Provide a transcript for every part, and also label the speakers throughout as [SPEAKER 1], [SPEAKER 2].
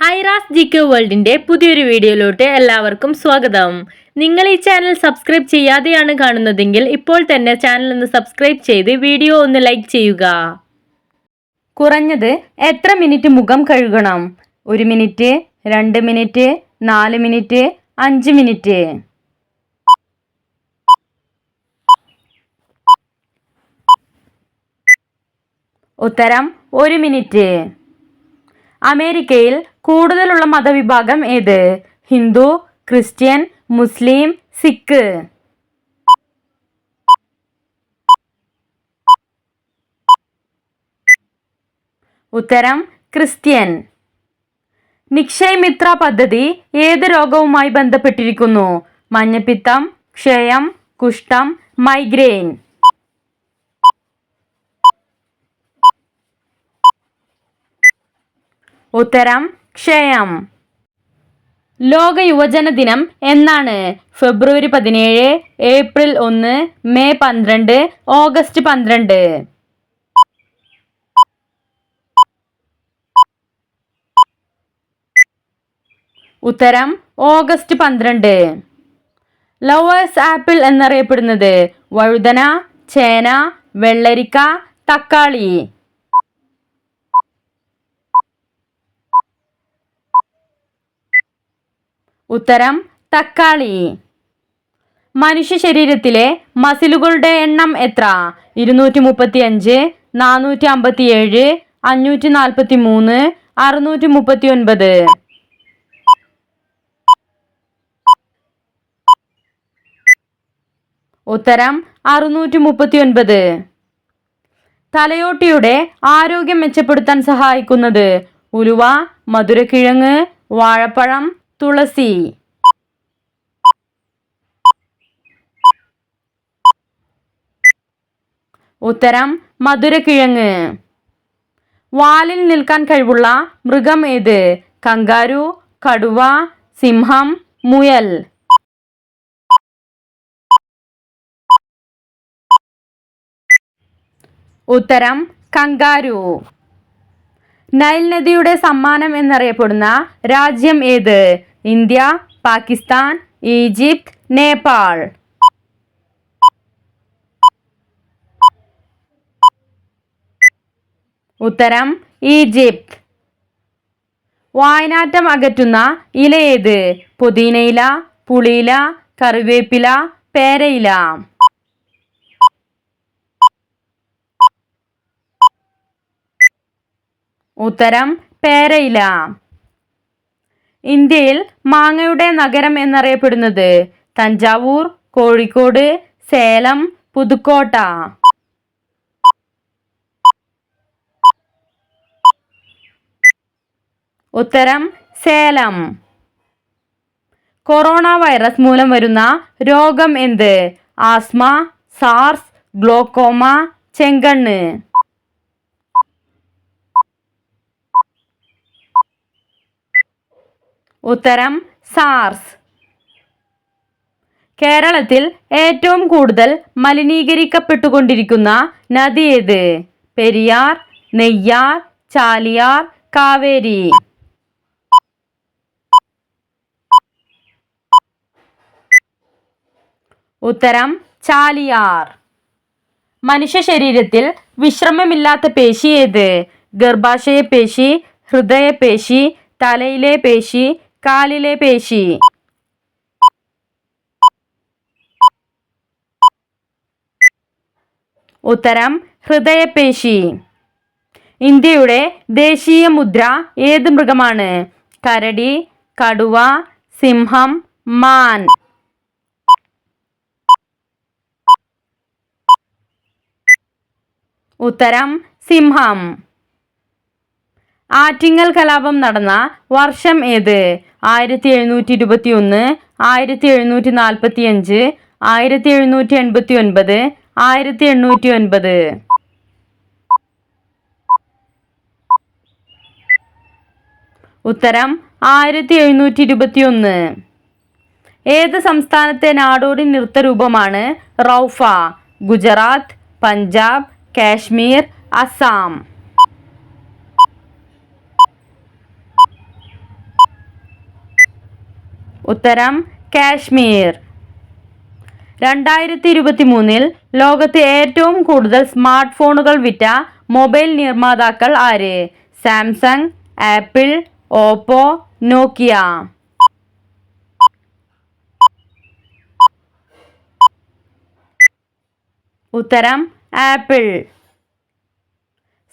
[SPEAKER 1] Aira's G K വേൾഡിന്റെ പുതിയൊരു വീഡിയോയിലോട്ട് എല്ലാവർക്കും സ്വാഗതം. നിങ്ങൾ ഈ ചാനൽ സബ്സ്ക്രൈബ് ചെയ്യാതെയാണ് കാണുന്നതെങ്കിൽ ഇപ്പോൾ തന്നെ ചാനൽ ഒന്ന് സബ്സ്ക്രൈബ് ചെയ്ത് വീഡിയോ ഒന്ന് ലൈക്ക് ചെയ്യുക. കുറഞ്ഞത് എത്ര മിനിറ്റ് മുഖം കഴുകണം? ഒരു മിനിറ്റ് രണ്ട് മിനിറ്റ് നാല് മിനിറ്റ് അഞ്ച് മിനിറ്റ്. ഉത്തരം ഒരു മിനിറ്റ്. അമേരിക്കയിൽ കൂടുതലുള്ള മതവിഭാഗം ഏത്? Hindu Christian Muslim Sikh. ഉത്തരം ക്രിസ്ത്യൻ. നിക്ഷയ് മിത്ര പദ്ധതി ഏത് രോഗവുമായി ബന്ധപ്പെട്ടിരിക്കുന്നു? മഞ്ഞപ്പിത്തം ക്ഷയം കുഷ്ഠം മൈഗ്രെയിൻ ഉത്തരം ക്ഷയം. ലോക യുവജന ദിനം എന്നാണ് ഫെബ്രുവരി പതിനേഴ് ഏപ്രിൽ ഒന്ന് മെയ് പന്ത്രണ്ട് ഓഗസ്റ്റ് പന്ത്രണ്ട്. ഉത്തരം ഓഗസ്റ്റ് പന്ത്രണ്ട്. ലവേഴ്സ് ആപ്പിൾ എന്നറിയപ്പെടുന്നത് വഴുതന ചേന വെള്ളരിക്ക തക്കാളി. ഉത്തരം തക്കാളി. മനുഷ്യ ശരീരത്തിലെ മസിലുകളുടെ എണ്ണം എത്ര? ഇരുന്നൂറ്റി മുപ്പത്തി അഞ്ച് നാനൂറ്റി അമ്പത്തി ഏഴ് അഞ്ഞൂറ്റി നാൽപ്പത്തി മൂന്ന് അറുന്നൂറ്റി മുപ്പത്തി ഒൻപത് ഉത്തരം അറുന്നൂറ്റി മുപ്പത്തി ഒൻപത് തലയോട്ടിയുടെ ആരോഗ്യം മെച്ചപ്പെടുത്താൻ സഹായിക്കുന്നത് ഉലുവ മധുരക്കിഴങ്ങ് വാഴപ്പഴം തുളസി. ഉത്തരം മധുരക്കിഴങ്ങ്. വാലിൽ നിൽക്കാൻ കഴിവുള്ള മൃഗം ഏത്? കങ്കാരു കടുവ സിംഹം മുയൽ. ഉത്തരം കങ്കാരു. നൈൽ നദിയുടെ സമ്മാനം എന്നറിയപ്പെടുന്ന രാജ്യം ഏത്? India Pakistan Egypt Nepal. ഉത്തരം ഈജിപ്ത്. വായനാറ്റം അകറ്റുന്ന ഇല ഏത്? പുതിനയില പുളിയില കറിവേപ്പില പേരയില. ഉത്തരം പേരയില. ഇന്ത്യയിൽ മാങ്ങയുടെ നഗരം എന്നറിയപ്പെടുന്നത് തഞ്ചാവൂർ കോഴിക്കോട് സേലം പുതുക്കോട്ട. ഉത്തരം സേലം. കൊറോണ വൈറസ് മൂലം വരുന്ന രോഗം എന്ത്? ആസ്മ സാർസ് ഗ്ലോക്കോമ ചെങ്കണ്ണ്. ഉത്തരം സാർസ് കേരളത്തിൽ ഏറ്റവും കൂടുതൽ മലിനീകരിക്കപ്പെട്ടുകൊണ്ടിരിക്കുന്ന നദി ഏത്? പെരിയാർ നെയ്യാർ ചാലിയാർ കാവേരി. ഉത്തരം ചാലിയാർ. മനുഷ്യ ശരീരത്തിൽ വിശ്രമമില്ലാത്ത പേശി ഏത്? ഗർഭാശയ പേശി ഹൃദയപേശി തലയിലെ പേശി കാലിലെ പേശി. ഉത്തരം ഹൃദയപേശി. ഇന്ത്യയുടെ ദേശീയ മുദ്ര ഏത് മൃഗമാണ്? കരടി കടുവ സിംഹം മാൻ. ഉത്തരം സിംഹം. ആറ്റിങ്ങൽ കലാപം നടന്ന വർഷം ഏത്? ആയിരത്തി എഴുന്നൂറ്റി ഇരുപത്തി ഒന്ന് ആയിരത്തി എഴുന്നൂറ്റി നാൽപ്പത്തി അഞ്ച് ആയിരത്തി എഴുന്നൂറ്റി എൺപത്തി ഒൻപത് ആയിരത്തി എണ്ണൂറ്റി ഒൻപത് ഉത്തരം ആയിരത്തി എഴുന്നൂറ്റി ഇരുപത്തി ഒന്ന് ഏത് സംസ്ഥാനത്തെ നാടോടി നൃത്തരൂപമാണ് റൗഫ? ഗുജറാത്ത് പഞ്ചാബ് കാശ്മീർ അസാം ഉത്തരം കാശ്മീർ. രണ്ടായിരത്തി ഇരുപത്തി മൂന്നിൽ ലോകത്ത് ഏറ്റവും കൂടുതൽ സ്മാർട്ട് ഫോണുകൾ വിറ്റ മൊബൈൽ നിർമ്മാതാക്കൾ ആര്? Samsung Apple Oppo Nokia. ഉത്തരം ആപ്പിൾ.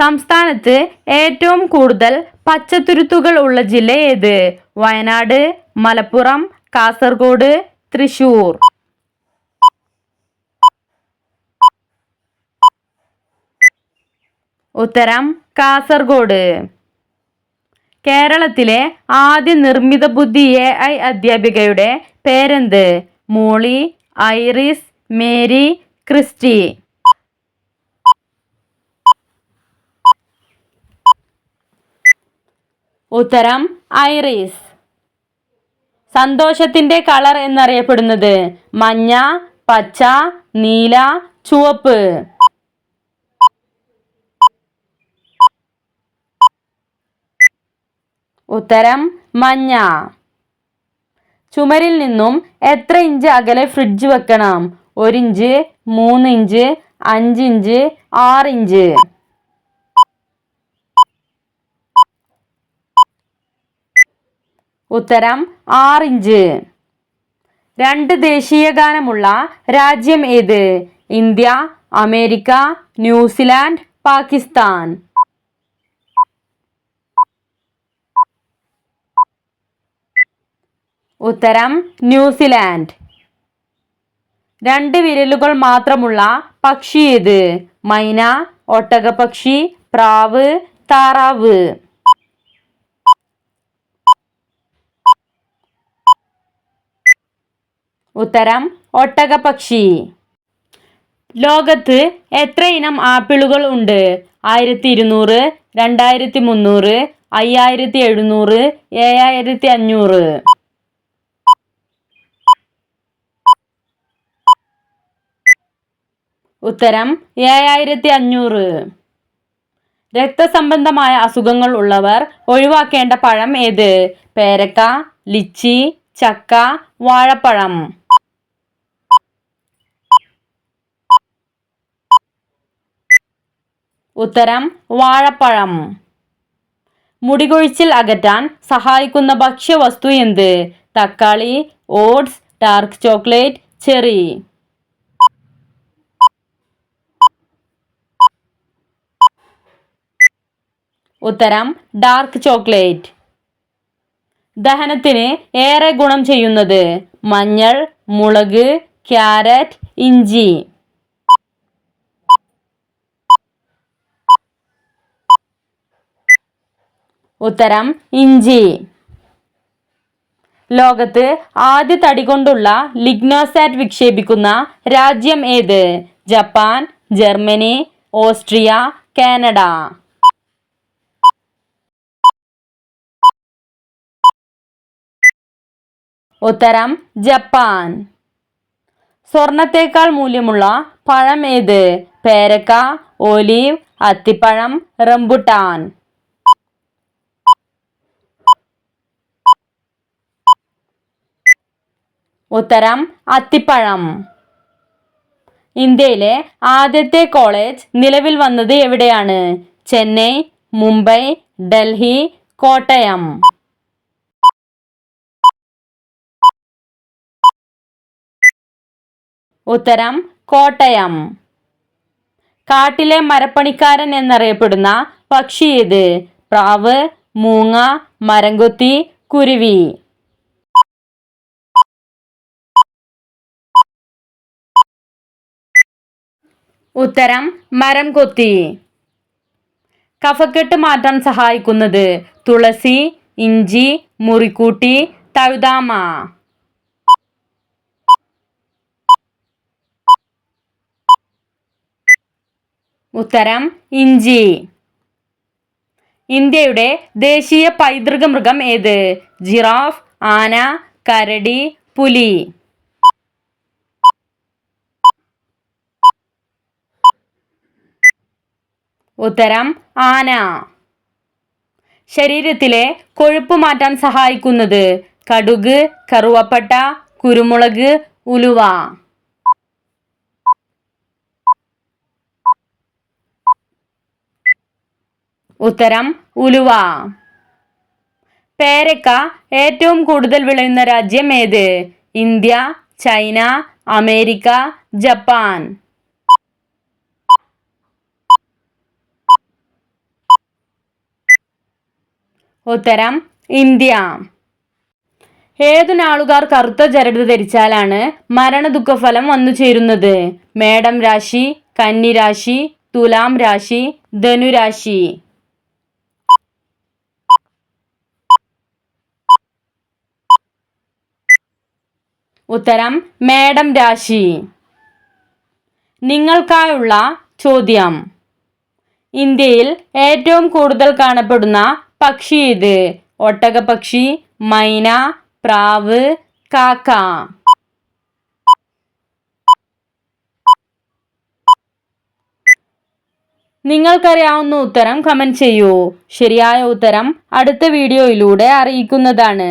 [SPEAKER 1] സംസ്ഥാനത്ത് ഏറ്റവും കൂടുതൽ പച്ചത്തുരുത്തുകൾ ഉള്ള ജില്ല ഏത്? വയനാട് മലപ്പുറം കാസർഗോഡ് തൃശൂർ. ഉത്തരം കാസർഗോഡ്. കേരളത്തിലെ ആദ്യ നിർമ്മിത ബുദ്ധി എ ഐ അധ്യാപികയുടെ പേരെന്ത്? Molly Iris Mary Christy. ഉത്തരം ഐറിസ്. സന്തോഷത്തിന്റെ കളർ എന്നറിയപ്പെടുന്നത് മഞ്ഞ പച്ച നീല ചുവപ്പ്. ഉത്തരം മഞ്ഞ. ചുമരിൽ നിന്നും എത്ര ഇഞ്ച് അകലെ ഫ്രിഡ്ജ് വെക്കണം? ഒരിഞ്ച് മൂന്നിഞ്ച് അഞ്ചിഞ്ച് ഇഞ്ച് അഞ്ച് ഇഞ്ച് ആറ് ഇഞ്ച് ഉത്തരം ആറ് ഇഞ്ച് രണ്ട് ദേശീയ ഗാനമുള്ള രാജ്യം ഏത്? India America New Zealand Pakistan. ഉത്തരം ന്യൂസിലാൻഡ്. രണ്ട് വിരലുകൾ മാത്രമുള്ള പക്ഷി ഏത്? മൈന ഒട്ടകപക്ഷി പ്രാവ് താറാവ്. ഉത്തരം ഒട്ടകപക്ഷി ലോകത്ത് എത്ര ഇനം ആപ്പിളുകൾ ഉണ്ട്? ആയിരത്തി ഇരുന്നൂറ് രണ്ടായിരത്തി മുന്നൂറ് അയ്യായിരത്തി എഴുന്നൂറ് ഏഴായിരത്തി അഞ്ഞൂറ് ഉത്തരം ഏഴായിരത്തി അഞ്ഞൂറ് രക്തസംബന്ധമായ അസുഖങ്ങൾ ഉള്ളവർ ഒഴിവാക്കേണ്ട പഴം ഏത്? പേരക്ക ലിച്ചി ചക്ക വാഴപ്പഴം. ഉത്തരം വാഴപ്പഴം. മുടികൊഴിച്ചിൽ അകറ്റാൻ സഹായിക്കുന്ന ഭക്ഷ്യവസ്തു എന്ത്? തക്കാളി ഓട്സ് ഡാർക്ക് ചോക്ലേറ്റ് ചെറി. ഉത്തരം ഡാർക്ക് ചോക്ലേറ്റ്. ദഹനത്തിന് ഏറെ ഗുണം ചെയ്യുന്നത് മഞ്ഞൾ മുളക് ക്യാരറ്റ് ഇഞ്ചി. ഉത്തരം ഇഞ്ചി. ലോകത്ത് ആദ്യ തടി കൊണ്ടുള്ള ലിഗ്നോസാറ്റ് വിക്ഷേപിക്കുന്ന രാജ്യം ഏത്? Japan Germany Austria Canada. ഉത്തരം ജപ്പാൻ. സ്വർണത്തേക്കാൾ മൂല്യമുള്ള പഴം ഏത്? പേരക്ക ഒലീവ് അത്തിപ്പഴം റംബുട്ടാൻ. ഉത്തരം അത്തിപ്പഴം. ഇന്ത്യയിലെ ആദ്യത്തെ കോളേജ് നിലവിൽ വന്നത് എവിടെയാണ്? ചെന്നൈ മുംബൈ ഡൽഹി കോട്ടയം. ഉത്തരം കോട്ടയം. കാട്ടിലെ മരപ്പണിക്കാരൻ എന്നറിയപ്പെടുന്ന പക്ഷി ഏത്? പ്രാവ് മൂങ്ങ മരംകൊത്തി കുരുവി. ഉത്തരം മരം കൊത്തി കഫക്കെട്ട് മാറ്റാൻ സഹായിക്കുന്നത് തുളസി ഇഞ്ചി മുറിക്കൂട്ടി തഴുതാമ. ഉത്തരം ഇഞ്ചി. ഇന്ത്യയുടെ ദേശീയ പൈതൃക മൃഗം ഏത്? ജിറാഫ് ആന കരടി പുലി. ഉത്തരം ആന. ശരീരത്തിലെ കൊഴുപ്പ് മാറ്റാൻ സഹായിക്കുന്നത് കടുക് കറുവപ്പട്ട കുരുമുളക് ഉലുവ. ഉത്തരം ഉലുവ. പേരക്ക ഏറ്റവും കൂടുതൽ വിളയുന്ന രാജ്യം ഏത്? India China America Japan. ഉത്തരം ഇന്ത്യ. ഏതു നാളുകാർ കറുത്ത ചരട് ധരിച്ചാലാണ് മരണദുഃഖഫലം വന്നു ചേരുന്നത് മേടം രാശി കന്നിരാശി തുലാം രാശി ധനുരാശി ഉത്തരം മേടം രാശി. നിങ്ങൾക്കായുള്ള ചോദ്യം. ഇന്ത്യയിൽ ഏറ്റവും കൂടുതൽ കാണപ്പെടുന്ന പക്ഷി ഇത് ഒട്ടകപക്ഷി മൈന പ്രാവ് കാക്ക. നിങ്ങൾക്കറിയാവുന്ന ഉത്തരം കമന്റ് ചെയ്യൂ. ശരിയായ ഉത്തരം അടുത്ത വീഡിയോയിലൂടെ അറിയിക്കുന്നതാണ്.